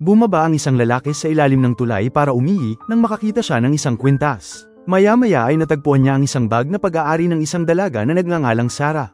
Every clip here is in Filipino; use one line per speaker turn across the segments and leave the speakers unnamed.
Bumaba ang isang lalaki sa ilalim ng tulay para umihi nang makakita siya ng isang kwintas. Maya-maya ay natagpuan niya ang isang bag na pag-aari ng isang dalaga na nagngangalang Sarah.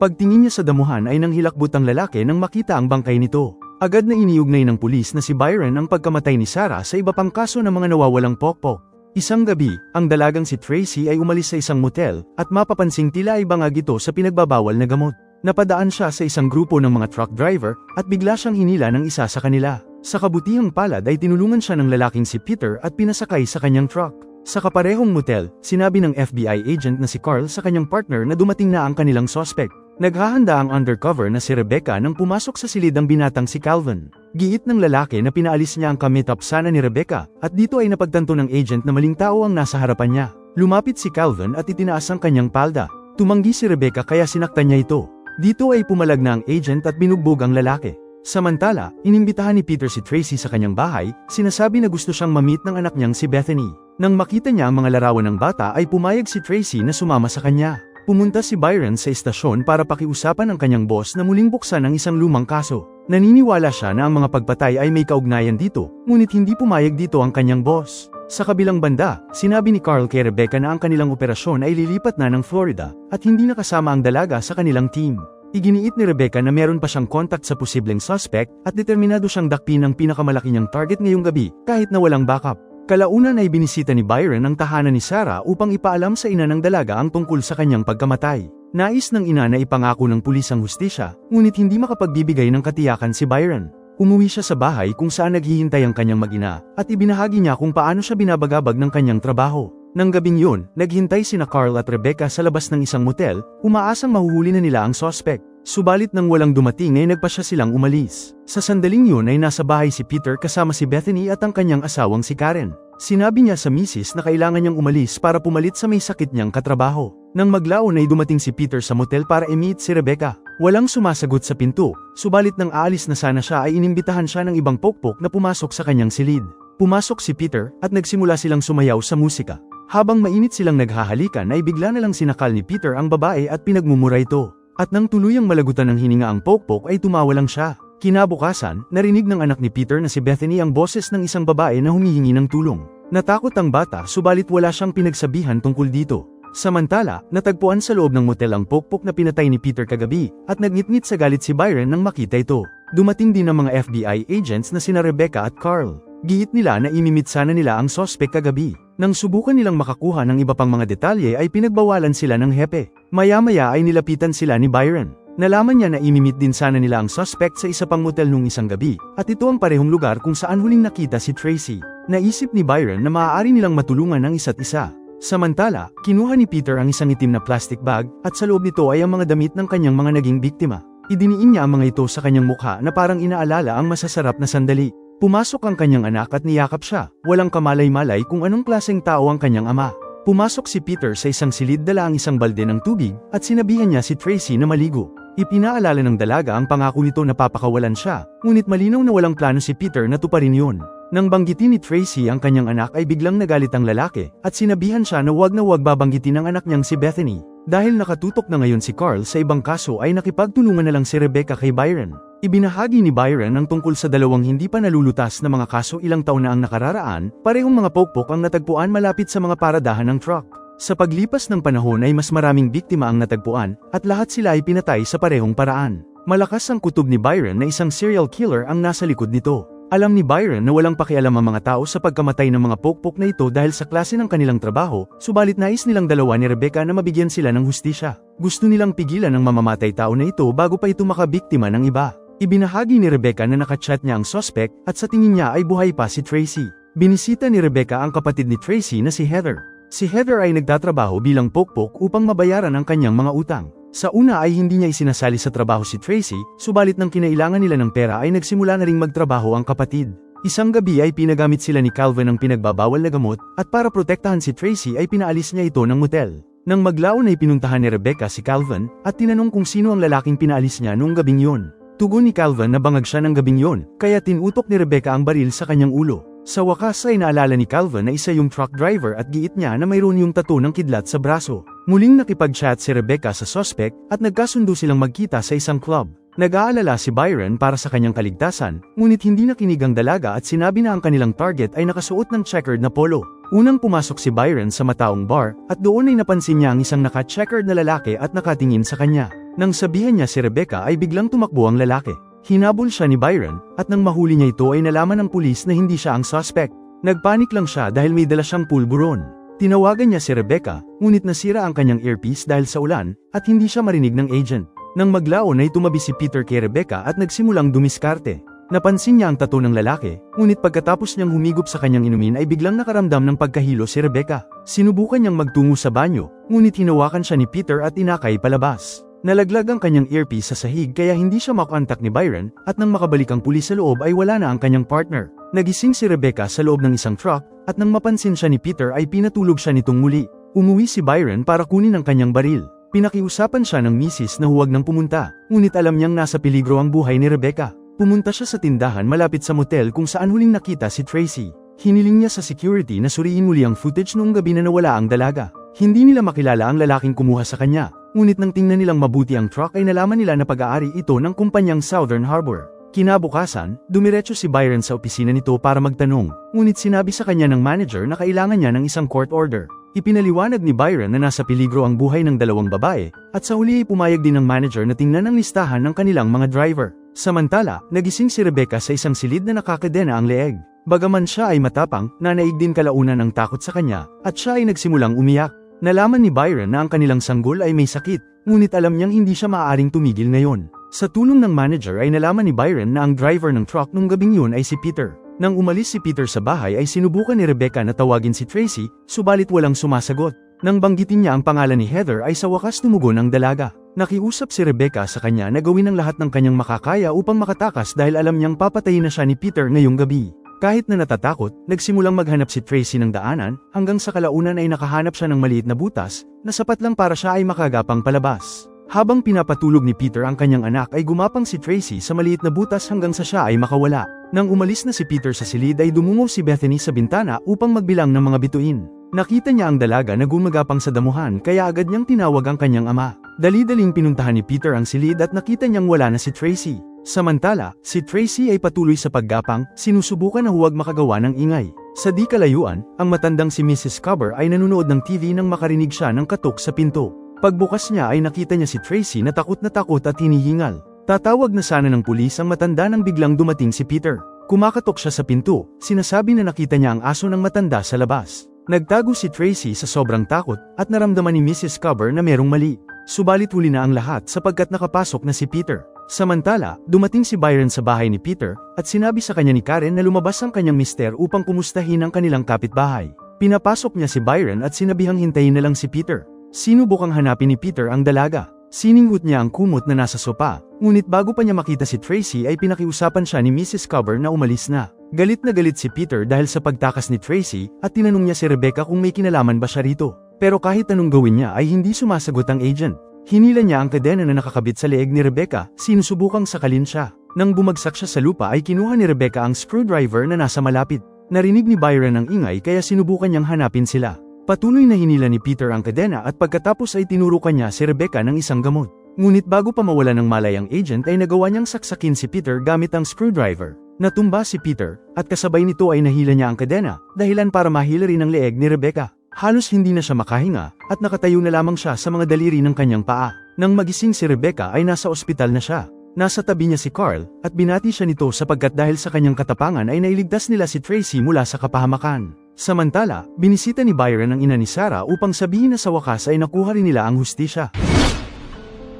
Pagtingin niya sa damuhan ay nang hilakbot ang lalaki nang makita ang bangkay nito. Agad na iniugnay ng pulis na si Byron ang pagkamatay ni Sarah sa iba pang kaso ng mga nawawalang pokpok. Isang gabi, ang dalagang si Tracy ay umalis sa isang motel at mapapansing tila ay bangag ito sa pinagbabawal na gamot. Napadaan siya sa isang grupo ng mga truck driver at bigla siyang hinila ng isa sa kanila. Sa kabutihang palad ay tinulungan siya ng lalaking si Peter at pinasakay sa kanyang truck. Sa kaparehong motel, sinabi ng FBI agent na si Carl sa kanyang partner na dumating na ang kanilang suspect. Naghahanda ang undercover na si Rebecca nang pumasok sa silid ang binatang si Calvin. Giit ng lalaki na pinaalis niya ang kamitap sana ni Rebecca, at dito ay napagtanto ng agent na maling tao ang nasa harapan niya. Lumapit si Calvin at itinaas ang kanyang palda. Tumanggi si Rebecca kaya sinaktan niya ito. Dito ay pumalag na ang agent at binugbog ang lalaki. Samantala, inimbitahan ni Peter si Tracy sa kanyang bahay, sinasabi na gusto siyang mamit ng anak niyang si Bethany. Nang makita niya ang mga larawan ng bata ay pumayag si Tracy na sumama sa kanya. Pumunta si Byron sa estasyon para pakiusapan ang kanyang boss na muling buksan ang isang lumang kaso. Naniniwala siya na ang mga pagpatay ay may kaugnayan dito, ngunit hindi pumayag dito ang kanyang boss. Sa kabilang banda, sinabi ni Carl kay Rebecca na ang kanilang operasyon ay lilipat na ng Florida, at hindi nakasama ang dalaga sa kanilang team. Iginiit ni Rebecca na meron pa siyang contact sa posibleng suspect at determinado siyang dakpin ang pinakamalaki niyang target ngayong gabi kahit na walang backup. Kalaunan ay binisita ni Byron ang tahanan ni Sarah upang ipaalam sa ina ng dalaga ang tungkol sa kanyang pagkamatay. Nais ng ina na ipangako ng pulis ang hustisya, ngunit hindi makapagbibigay ng katiyakan si Byron. Umuwi siya sa bahay kung saan naghihintay ang kanyang magina, at ibinahagi niya kung paano siya binabagabag ng kanyang trabaho. Nang gabing yun, naghintay sina Carl at Rebecca sa labas ng isang motel, umaasang mahuhuli na nila ang suspect. Subalit nang walang dumating ay nagpasya silang umalis. Sa sandaling yun ay nasa bahay si Peter kasama si Bethany at ang kanyang asawang si Karen. Sinabi niya sa misis na kailangan niyang umalis para pumalit sa may sakit niyang katrabaho. Nang maglaon ay dumating si Peter sa motel para i-meet si Rebecca. Walang sumasagot sa pinto, subalit nang aalis na sana siya ay inimbitahan siya ng ibang pokpok na pumasok sa kanyang silid. Pumasok si Peter at nagsimula silang sumayaw sa musika. Habang mainit silang naghahalikan ay bigla na lang sinakal ni Peter ang babae at pinagmumura ito. At nang tuluyang malagutan ng hininga ang pokpok ay tumawa lang siya. Kinabukasan, narinig ng anak ni Peter na si Bethany ang boses ng isang babae na humihingi ng tulong. Natakot ang bata subalit wala siyang pinagsabihan tungkol dito. Samantala, natagpuan sa loob ng motel ang pokpok na pinatay ni Peter kagabi, at nagngitngit sa galit si Byron nang makita ito. Dumating din ang mga FBI agents na sina Rebecca at Carl. Giit nila na imimit sana nila ang sospek kagabi. Nang subukan nilang makakuha ng iba pang mga detalye ay pinagbawalan sila ng hepe. Maya-maya ay nilapitan sila ni Byron. Nalaman niya na imimit din sana nila ang suspect sa isa pang motel nung isang gabi, at ito ang parehong lugar kung saan huling nakita si Tracy. Naisip ni Byron na maaari nilang matulungan ang isa't isa. Samantala, kinuha ni Peter ang isang itim na plastic bag, at sa loob nito ay ang mga damit ng kanyang mga naging biktima. Idiniin niya ang mga ito sa kanyang mukha na parang inaalala ang masasarap na sandali. Pumasok ang kanyang anak at niyakap siya, walang kamalay-malay kung anong klaseng tao ang kanyang ama. Pumasok si Peter sa isang silid dala ang isang balde ng tubig, at sinabihan niya si Tracy na maligo. Ipinaalala ng dalaga ang pangako nito na papakawalan siya, ngunit malinaw na walang plano si Peter na tuparin yun. Nang banggitin ni Tracy ang kanyang anak ay biglang nagalit ang lalaki, at sinabihan siya na wag na wag babanggitin ang anak niyang si Bethany. Dahil nakatutok na ngayon si Carl sa ibang kaso ay nakipagtulungan na lang si Rebecca kay Byron. Ibinahagi ni Byron ang tungkol sa dalawang hindi pa nalulutas na mga kaso ilang taon na ang nakararaan, parehong mga pokpok ang natagpuan malapit sa mga paradahan ng truck. Sa paglipas ng panahon ay mas maraming biktima ang natagpuan, at lahat sila ay pinatay sa parehong paraan. Malakas ang kutob ni Byron na isang serial killer ang nasa likod nito. Alam ni Byron na walang pakialam ang mga tao sa pagkamatay ng mga pokpok na ito dahil sa klase ng kanilang trabaho, subalit nais nilang dalawa ni Rebecca na mabigyan sila ng hustisya. Gusto nilang pigilan ang mamamatay tao na ito bago pa ito makabiktima ng iba. Ibinahagi ni Rebecca na nakachat niya ang suspect at sa tingin niya ay buhay pa si Tracy. Binisita ni Rebecca ang kapatid ni Tracy na si Heather. Si Heather ay nagtatrabaho bilang pokpok upang mabayaran ang kanyang mga utang. Sa una ay hindi niya isinasali sa trabaho si Tracy, subalit nang kinailangan nila ng pera ay nagsimula na ring magtrabaho ang kapatid. Isang gabi ay pinagamit sila ni Calvin ng pinagbabawal na gamot, at para protektahan si Tracy ay pinaalis niya ito ng motel. Nang maglaon ay pinuntahan ni Rebecca si Calvin, at tinanong kung sino ang lalaking pinaalis niya noong gabing yun. Tugon ni Calvin na bangag siya ng gabing yon, kaya tinutok ni Rebecca ang baril sa kanyang ulo. Sa wakas ay naalala ni Calvin na isa yung truck driver at giit niya na mayroon yung tattoo ng kidlat sa braso. Muling nakipag-chat si Rebecca sa suspect at nagkasundo silang magkita sa isang club. Nag-aalala si Byron para sa kanyang kaligtasan, ngunit hindi nakinig ang dalaga at sinabi na ang kanilang target ay nakasuot ng checkered na polo. Unang pumasok si Byron sa mataong bar, at doon ay napansin niya ang isang naka-checkered na lalaki at nakatingin sa kanya. Nang sabihan niya si Rebecca ay biglang tumakbo ang lalaki. Hinabol siya ni Byron, at nang mahuli niya ito ay nalaman ng pulis na hindi siya ang suspect. Nagpanik lang siya dahil may dala siyang pulburon. Tinawagan niya si Rebecca, ngunit nasira ang kanyang earpiece dahil sa ulan, at hindi siya marinig ng agent. Nang maglaon ay tumabi si Peter kay Rebecca at nagsimulang dumiskarte. Napansin niya ang tato ng lalaki, ngunit pagkatapos niyang humigop sa kanyang inumin ay biglang nakaramdam ng pagkahilo si Rebecca. Sinubukan niyang magtungo sa banyo, ngunit hinawakan siya ni Peter at inakay palabas. Nalaglag ang kanyang earpiece sa sahig kaya hindi siya makontak ni Byron, at nang makabalik ang pulis sa loob ay wala na ang kanyang partner. Nagising si Rebecca sa loob ng isang truck, at nang mapansin siya ni Peter ay pinatulog siya nitong muli. Umuwi si Byron para kunin ang kanyang baril. Pinakiusapan siya ng misis na huwag nang pumunta, ngunit alam niyang nasa peligro ang buhay ni Rebecca. Pumunta siya sa tindahan malapit sa motel kung saan huling nakita si Tracy. Hiniling niya sa security na suriin muli ang footage noong gabi na nawala ang dalaga. Hindi nila makilala ang lalaking kumuha sa kanya, ngunit nang tingnan nilang mabuti ang truck ay nalaman nila na pag-aari ito ng kumpanyang Southern Harbor. Kinabukasan, dumiretso si Byron sa opisina nito para magtanong, ngunit sinabi sa kanya ng manager na kailangan niya ng isang court order. Ipinaliwanag ni Byron na nasa peligro ang buhay ng dalawang babae, at sa huli ay pumayag din ng manager na tingnan ang listahan ng kanilang mga driver. Samantala, nagising si Rebecca sa isang silid na nakakadena ang leeg. Bagaman siya ay matapang, nanaig din kalaunan ng takot sa kanya, at siya ay nagsimulang umiyak. Nalaman ni Byron na ang kanilang sanggol ay may sakit, ngunit alam niyang hindi siya maaaring tumigil ngayon. Sa tulong ng manager ay nalaman ni Byron na ang driver ng truck nung gabing yun ay si Peter. Nang umalis si Peter sa bahay ay sinubukan ni Rebecca na tawagin si Tracy, subalit walang sumasagot. Nang banggitin niya ang pangalan ni Heather ay sa wakas tumugon ang dalaga. Nakiusap si Rebecca sa kanya na gawin ang lahat ng kanyang makakaya upang makatakas dahil alam niyang papatayin na siya ni Peter ngayong gabi. Kahit na natatakot, nagsimulang maghanap si Tracy ng daanan, hanggang sa kalaunan ay nakahanap siya ng maliit na butas, na sapat lang para siya ay makagapang palabas. Habang pinapatulog ni Peter ang kanyang anak ay gumapang si Tracy sa maliit na butas hanggang sa siya ay makawala. Nang umalis na si Peter sa silid ay dumungo si Bethany sa bintana upang magbilang ng mga bituin. Nakita niya ang dalaga na gumagapang sa damuhan kaya agad niyang tinawag ang kanyang ama. Dali-daling pinuntahan ni Peter ang silid at nakita niyang wala na si Tracy. Samantala, si Tracy ay patuloy sa paggapang, sinusubukan na huwag makagawa ng ingay. Sa di kalayuan, ang matandang si Mrs. Cover ay nanonood ng TV nang makarinig siya ng katok sa pinto. Pagbukas niya ay nakita niya si Tracy na takot na takot at hinihingal. Tatawag na sana ng pulis ang matanda nang biglang dumating si Peter. Kumakatok siya sa pinto, sinasabi na nakita niya ang aso ng matanda sa labas. Nagtago si Tracy sa sobrang takot at naramdaman ni Mrs. Cover na merong mali. Subalit huli na ang lahat sapagkat nakapasok na si Peter. Samantala, dumating si Byron sa bahay ni Peter at sinabi sa kanya ni Karen na lumabas ang kanyang mister upang kumustahin ang kanilang kapitbahay. Pinapasok niya si Byron at sinabihang hintayin na lang si Peter. Sinubukang hanapin ni Peter ang dalaga. Sininggot niya ang kumot na nasa sopa, ngunit bago pa niya makita si Tracy ay pinakiusapan siya ni Mrs. Cover na umalis na. Galit na galit si Peter dahil sa pagtakas ni Tracy at tinanong niya si Rebecca kung may kinalaman ba siya rito. Pero kahit anong gawin niya ay hindi sumasagot ang agent. Hinila niya ang kadena na nakakabit sa leeg ni Rebecca, sinusubukang sakalin siya. Nang bumagsak siya sa lupa ay kinuha ni Rebecca ang screwdriver na nasa malapit. Narinig ni Byron ang ingay kaya sinubukan niyang hanapin sila. Patuloy na hinila ni Peter ang kadena at pagkatapos ay tinurukan niya si Rebecca ng isang gamot. Ngunit bago pa mawala ng malay ang agent ay nagawa niyang saksakin si Peter gamit ang screwdriver. Natumba si Peter, at kasabay nito ay nahila niya ang kadena, dahilan para mahila rin ang leeg ni Rebecca. Halos hindi na siya makahinga, at nakatayo na lamang siya sa mga daliri ng kanyang paa. Nang magising si Rebecca ay nasa ospital na siya. Nasa tabi niya si Carl, at binati siya nito sapagkat dahil sa kanyang katapangan ay nailigtas nila si Tracy mula sa kapahamakan. Samantala, binisita ni Byron ang ina ni Sarah upang sabihin na sa wakas ay nakuha rin nila ang hustisya.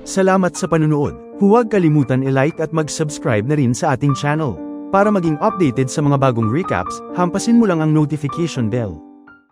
Salamat sa panunood. Huwag kalimutan i-like at mag-subscribe na rin sa ating channel. Para maging updated sa mga bagong recaps, hampasin mo lang ang notification bell.